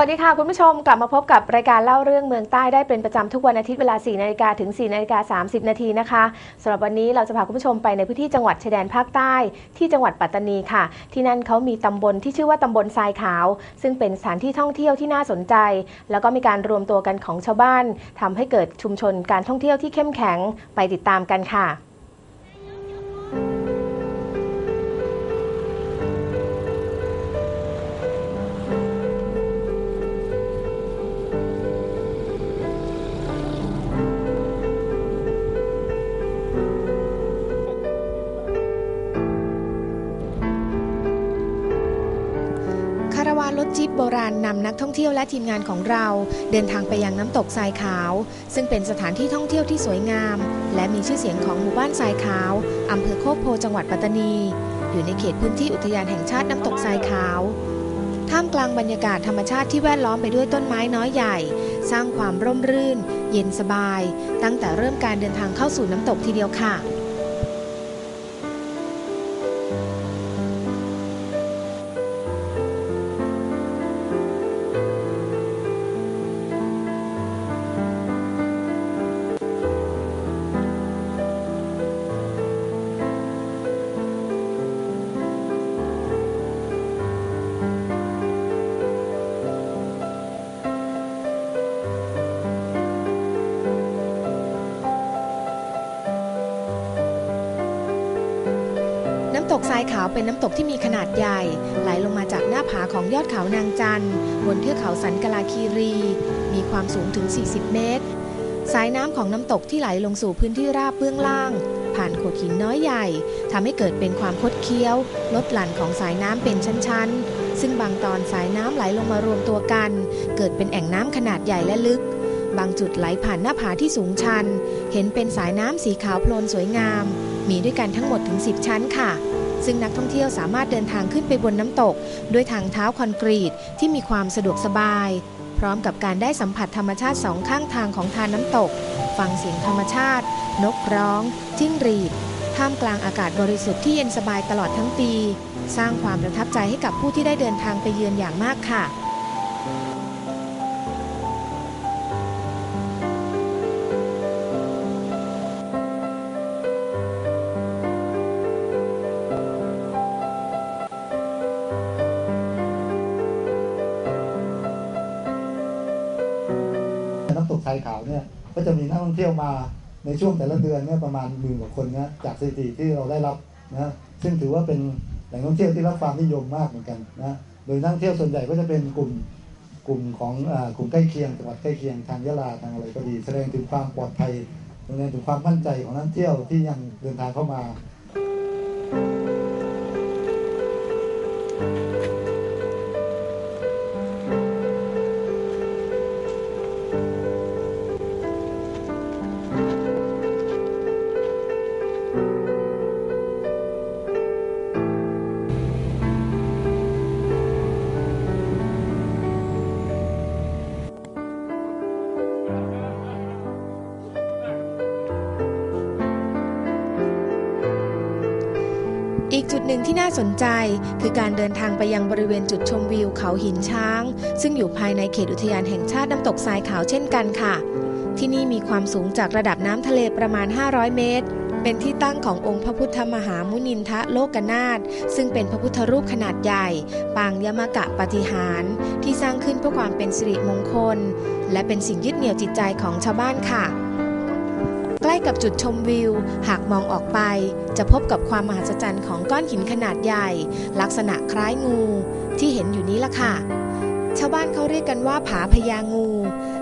วัสดีค่ะ คุณผู้ชมกลับมาพบกับรายการเล่าเรื่องเมืองใต้ได้เป็นประจำทุกวันอาทิตย์เวลา 4 นาฬิกาถึง 4 นาฬิกา 30 นาทีนะคะสำหรับวันนี้เราจะพาคุณผู้ชมไปในพื้นที่จังหวัดชายแดนภาคใต้ ที่จังหวัดปัตตานีค่ะ ที่นั่นเขามีตำบลที่ชื่อว่าตำบลทรายขาว ซึ่งเป็นสถานที่ท่องเที่ยวที่น่าสนใจ แล้วก็มีการรวมตัวกันของชาวบ้านทำให้เกิดชุมชนการท่องเที่ยวที่เข้มแข็งไปติดตามกันค่ะ รารถจี๊ปโบราณนำนักท่องเที่ยวและทีมงานของเรา เดินทางไปยังน้ำตกทรายขาว ซึ่งเป็นสถานที่ท่องเที่ยวที่สวยงาม และมีชื่อเสียงของหมู่บ้านทรายขาวอำเภอโคกโพจังหวัดปัตตานี อยู่ในเขตพื้นที่อุทยานแห่งชาติน้ำตกทรายขาวท่ามกลางบรรยากาศธรรมชาติที่แวดล้อมไปด้วยต้นไม้น้อยใหญ่ สร้างความร่มรื่น เย็นสบาย ตั้งแต่เริ่มการเดินทางเข้าสู่น้ำตกทีเดียวค่ะายขาวเป็นน้ำตกที่มีขนาดใหญ่ ไหลลงมาจากหน้าผาของยอดเขานางจันบนเทือกเขาสันกลาคีรี มีความสูงถึง 40 เมตร สายน้ำของน้ำตกที่ไหลลงสู่พื้นที่ราบเบื้องล่าง ผ่านโขดหินน้อยใหญ่ทำให้เกิดเป็นความคดเคี้ยว ลดหลั่นของสายน้ำเป็นชั้นๆ ซึ่งบางตอนสายน้ำไหลลงมารวมตัวกัน เกิดเป็นแอ่งน้ำขนาดใหญ่และลึกบางจุดไหลผ่านหน้าผาที่สูงชัน เห็นเป็นสายน้ำสีขาวโพลนสวยงาม มีด้วยกันทั้งหมดถึง 10 ชั้นค่ะ ซึ่งนักท่องเที่ยวสามารถเดินทางขึ้นไปบนน้ำตก ด้วยทางเท้าคอนกรีตที่มีความสะดวกสบาย พร้อมกับการได้สัมผัสธรรมชาติสองข้างทางของทานน้ำตก ฟังเสียงธรรมชาติ นกร้องจิ้งหรีดท่ามกลางอากาศบริสุทธิ์ที่เย็นสบายตลอดทั้งปี สร้างความประทับใจให้กับผู้ที่ได้เดินทางไปเยือนอย่างมากค่ะ กทายขาวเนี่ยก็จะมีนักท่องเที่ยวมาในช่วงแต่ละเดือนเนี่ยประมาณหมื่นกว่าคนนะจากสถิติที่เราได้รับนะซึ่งถือว่าเป็นแหล่งท่องเที่ยวที่รับความนิยมมากเหมือนกันนะโดยนักท่องเที่ยวส่วนใหญ่ก็จะเป็นกลุ่มกลุ่มของอากลุ่มใกล้เคียงจังหวัดใกล้เคียงทางยะลาทางอะไรก็ดี แสดงถึงความปลอดภัยแสดงถึงความมั่นใจของนักท่องเที่ยวที่ยังเดินทางเข้ามาอีก หนึ่งที่น่าสนใจคือการเดินทางไปยังบริเวณจุดชมวิวเขาหินช้าง ซึ่งอยู่ภายในเขตอุทยานแห่งชาติน้ำตกทรายขาวเช่นกันค่ะ ที่นี่มีความสูงจากระดับน้ำทะเลประมาณ 500 เมตร เป็นที่ตั้งขององค์พระพุทธมหามุนินทะโลกนาถซึ่งเป็นพระพุทธรูปขนาดใหญ่ ปางยมกะปฏิหาร ที่สร้างขึ้นเพื่อความเป็นสิริมงคล และเป็นสิ่งยึดเหนี่ยวจิตใจของชาวบ้านค่ะ ใกล้กับจุดชมวิว หากมองออกไป จะพบกับความมหัศจรรย์ของก้อนหินขนาดใหญ่ ลักษณะคล้ายงู ที่เห็นอยู่นี้ล่ะค่ะ ชาวบ้านเขาเรียกกันว่าผาพญางู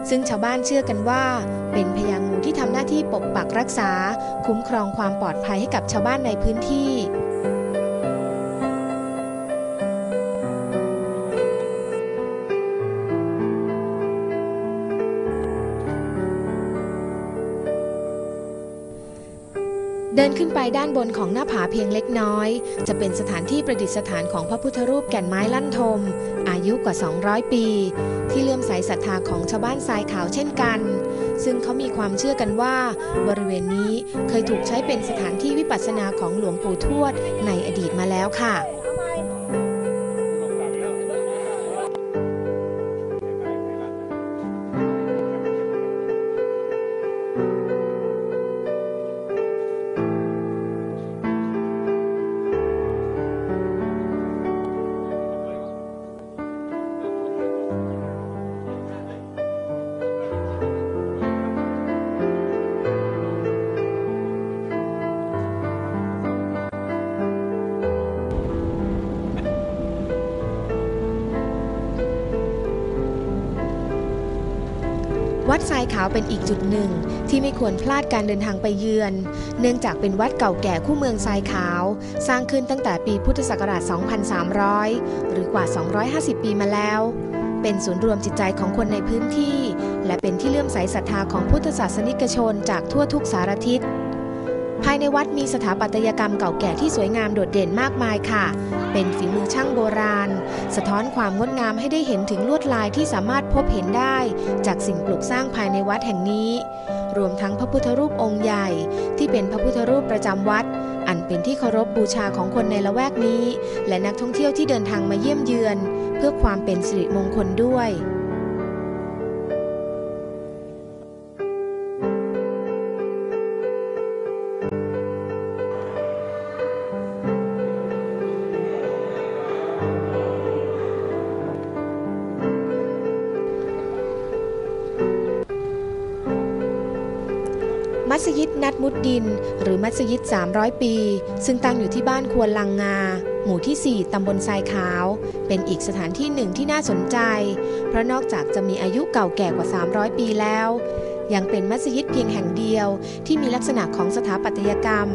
ซึ่งชาวบ้านเชื่อกันว่า เป็นพญางูที่ทำหน้าที่ปกปักรักษา คุ้มครองความปลอดภัยให้กับชาวบ้านในพื้นที่ เดินขึ้นไปด้านบนของหน้าผาเพียงเล็กน้อย จะเป็นสถานที่ประดิษฐานของพระพุทธรูปแก่นไม้ลั่นทม อายุกว่า 200 ปี ที่เลื่อมใสศรัทธาของชาวบ้านทรายขาวเช่นกัน ซึ่งเขามีความเชื่อกันว่า บริเวณนี้เคยถูกใช้เป็นสถานที่วิปัสสนาของหลวงปู่ทวดในอดีตมาแล้วค่ะ วัดทรายขาวเป็นอีกจุดหนึ่ง ที่ไม่ควรพลาดการเดินทางไปเยือน เนื่องจากเป็นวัดเก่าแก่คู่เมืองทรายขาว สร้างขึ้นตั้งแต่ปีพุทธศักราช 2300 หรือกว่า 250 ปีมาแล้ว เป็นศูนย์รวมจิตใจของคนในพื้นที่ และเป็นที่เลื่อมใสศรัทธาของพุทธศาสนิกชนจากทั่วทุกสารทิศ ภายในวัดมีสถาปัตยกรรมเก่าแก่ที่สวยงามโดดเด่นมากมายค่ะ เป็นฝีมือช่างโบราณ สะท้อนความงดงามให้ได้เห็นถึงลวดลายที่สามารถพบเห็นได้ จากสิ่งปลูกสร้างภายในวัดแห่งนี้ รวมทั้งพระพุทธรูปองค์ใหญ่ ที่เป็นพระพุทธรูปประจำวัด อันเป็นที่เคารพบูชาของคนในละแวกนี้ และนักท่องเที่ยวที่เดินทางมาเยี่ยมเยือน เพื่อความเป็นสิริมงคลด้วย มัสยิดนัดมุดดิน หรือมัสยิด 300 ปี ซึ่งตั้งอยู่ที่บ้านควรลังงา หมู่ที่ 4 ตำบลทรายขาว เป็นอีกสถานที่หนึ่งที่น่าสนใจ เพราะนอกจากจะมีอายุเก่าแก่กว่า 300 ปีแล้ว ยังเป็นมัสยิดเพียงแห่งเดียวที่มีลักษณะของสถาปัตยกรรม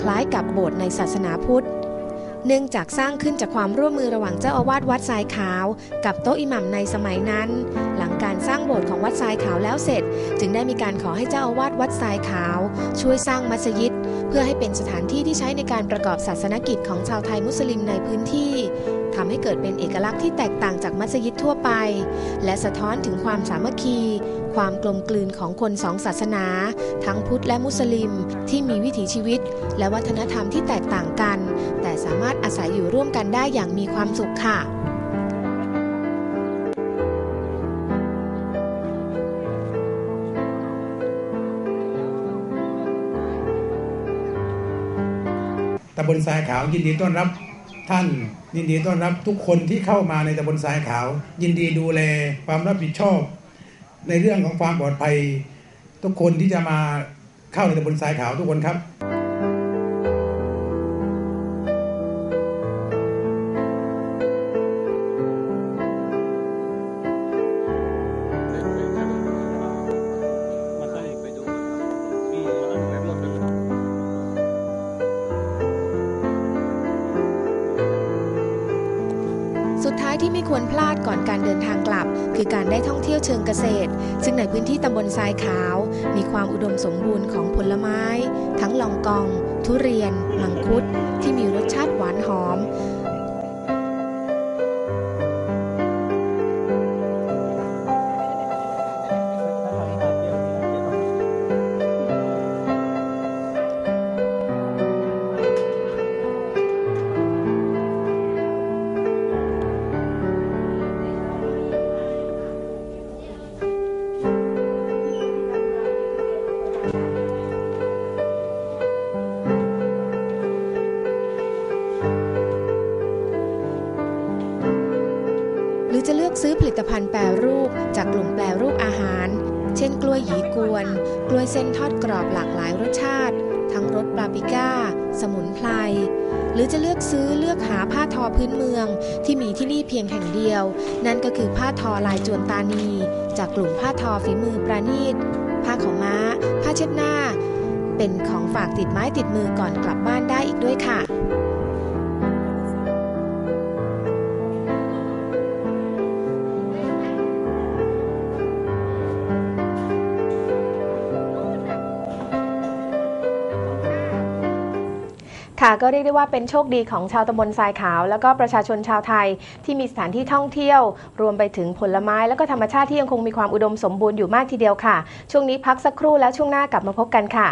คล้ายกับโบสถ์ในศาสนาพุทธ เนื่องจากสร้างขึ้นจากความร่วมมือระหว่างเจ้าอาวาสวัดทรายขาว กับโต๊ะอิหมัมในสมัยนั้น หลังการสร้างโบสถ์ของวัดทรายขาวแล้วเสร็จ จึงได้มีการขอให้เจ้าอาวาสวัดทรายขาว ช่วยสร้างมัสยิด เพื่อให้เป็นสถานที่ที่ใช้ในการประกอบศาสนกิจของชาวไทยมุสลิมในพื้นที่ทำให้เกิดเป็นเอกลักษณ์ที่แตกต่างจากมัสยิดทั่วไป และสะท้อนถึงความสามัคคี ความกลมกลืนของคนสองศาสนา ทั้งพุทธและมุสลิมที่มีวิถีชีวิต และวัฒนธรรมที่แตกต่างกัน แต่สามารถอาศัยอยู่ร่วมกันได้อย่างมีความสุขค่ะตำบลทรายขาวยินดีต้อนรับท่านยินดีต้อนรับทุกคนที่เข้ามาในตำบลทรายขาว ยินดีดูแลความรับผิดชอบ ในเรื่องของความปลอดภัย ทุกคนที่จะมาเข้าในตำบลทรายขาวทุกคนครับ ที่ไม่ควรพลาดก่อนการเดินทางกลับ คือการได้ท่องเที่ยวเชิงเกษตร ซึ่งในพื้นที่ตำบลทรายขาว มีความอุดมสมบูรณ์ของผลไม้ ทั้งลองกอง ทุเรียน มังคุด ที่มีรสชาติหวานหอม ผลิตภัณฑ์แปรรูปจากกลุ่มแปรรูปอาหาร เช่น กล้วยหยีกวน กล้วยเส้นทอดกรอบหลากหลายรสชาติ ทั้งรสปาปิก้า สมุนไพร หรือจะเลือกซื้อเลือกหาผ้าทอพื้นเมือง ที่มีที่นี่เพียงแห่งเดียว นั่นก็คือผ้าทอลายจวนตานี จากกลุ่มผ้าทอฝีมือประณีต ผ้าขาวม้า ผ้าเช็ดหน้า เป็นของฝากติดไม้ติดมือก่อนกลับบ้านได้อีกด้วยค่ะ ค่ะก็เรียกได้ว่าเป็นโชคดีของชาวตำบลทรายขาว แล้วก็ประชาชนชาวไทยที่มีสถานที่ท่องเที่ยว รวมไปถึงผลไม้ แล้วก็ธรรมชาติที่ยังคงมีความอุดมสมบูรณ์อยู่มากทีเดียวค่ะ ช่วงนี้พักสักครู่แล้วช่วงหน้ากลับมาพบกันค่ะ